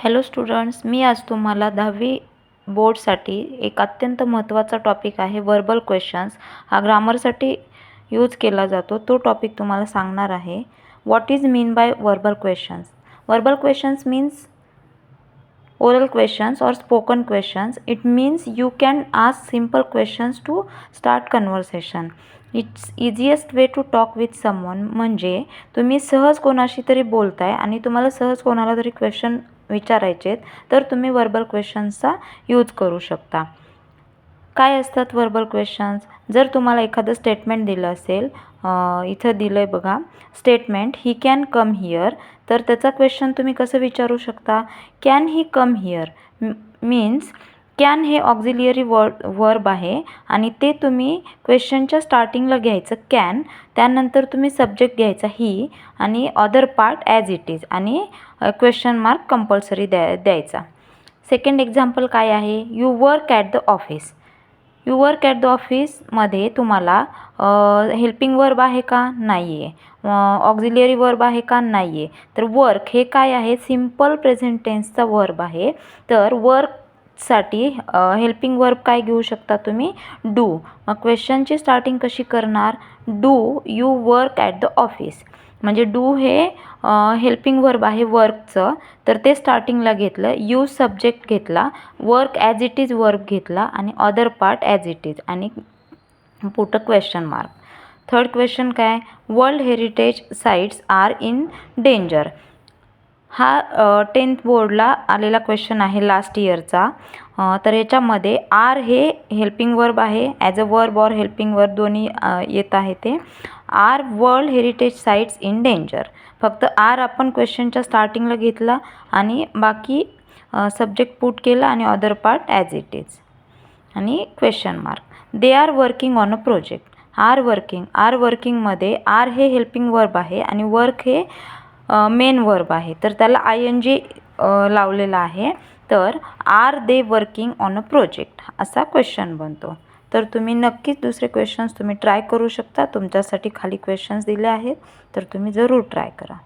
Hello students मी आज तुम्हाला दहावी बोर्डसाठी एक अत्यंत महत्त्वाचा टॉपिक आहे वर्बल क्वेश्चन्स हा ग्रामरसाठी यूज केला जातो. तो टॉपिक तुम्हाला सांगणार आहे. What is mean by verbal questions verbal questions means oral questions or spoken questions it means you can ask simple questions to start conversation it's easiest way to talk with someone म्हणजे तुम्ही सहज कोणाशी तरी बोलताय आणि तुम्हाला सहज कोणाला तरी क्वेश्चन विचारायचे तर तुम्ही वर्बल क्वेश्चन्सचा यूज करू शकता. काय असतात वर्बल क्वेश्चन्स जर तुम्हाला एखादं स्टेटमेंट दिलं असेल इथं दिलं आहे बघा statement he can come here तर त्याचा क्वेश्चन तुम्ही कसं विचारू शकता? Can he come here means can हे ऑक्झिलियरी वर्ड वर्ब आहे आणि ते तुम्ही क्वेश्चनच्या स्टार्टिंगला घ्यायचं कॅन त्यानंतर तुम्ही सब्जेक्ट घ्यायचा ही आणि other part as it is आणि क्वेश्चन मार्क कंपल्सरी द्या द्यायचा. सेकंड एक्झाम्पल काय आहे? You work at the office you work at the ऑफिसमध्ये तुम्हाला हेल्पिंग वर्ब आहे का? नाही आहे ऑक्झिलियरी वर्ब आहे का? नाही आहे तर वर्क हे काय आहे? सिंपल प्रेझेंटेन्सचा वर्ब आहे. तर वर्क साठी हेल्पिंग वर्ब काय घेऊ शकता तुम्ही? डू मग क्वेश्चनची स्टार्टिंग कशी करणार? Do you work at the office म्हणजे डू हे हेल्पिंग वर्ब आहे वर्कचं तर ते स्टार्टिंगला घेतलं. यूज सब्जेक्ट घेतला. Work as it is verb घेतला. आणि other part as it is आणि put a question mark third question काय? World heritage sites are in danger हा टेन्थ बोर्डला आलेला क्वेश्चन आहे लास्ट इयरचा तर याच्यामध्ये आर हे हेल्पिंग वर्ब आहे. As a verb or helping verb दोन्ही येत आहे ते. Are world heritage sites in danger फक्त आर आपण क्वेश्चनच्या स्टार्टिंगला घेतला आणि बाकी सब्जेक्ट पुट केला आणि other part as it is आणि question mark they are working on a project are working are वर्किंगमध्ये are हे हेल्पिंग वर्ब आहे आणि वर्क हे मेन वर्ब आहे. तर त्याला आय एन जी लावलेला आहे. तर are they working on a project असा क्वेश्चन बनतो. तर तुम्ही नक्कीच दुसरे क्वेश्चन्स तुम्ही ट्राय करू शकता. तुमच्यासाठी खाली क्वेश्चन्स दिले आहेत. तर तुम्ही जरूर ट्राय करा.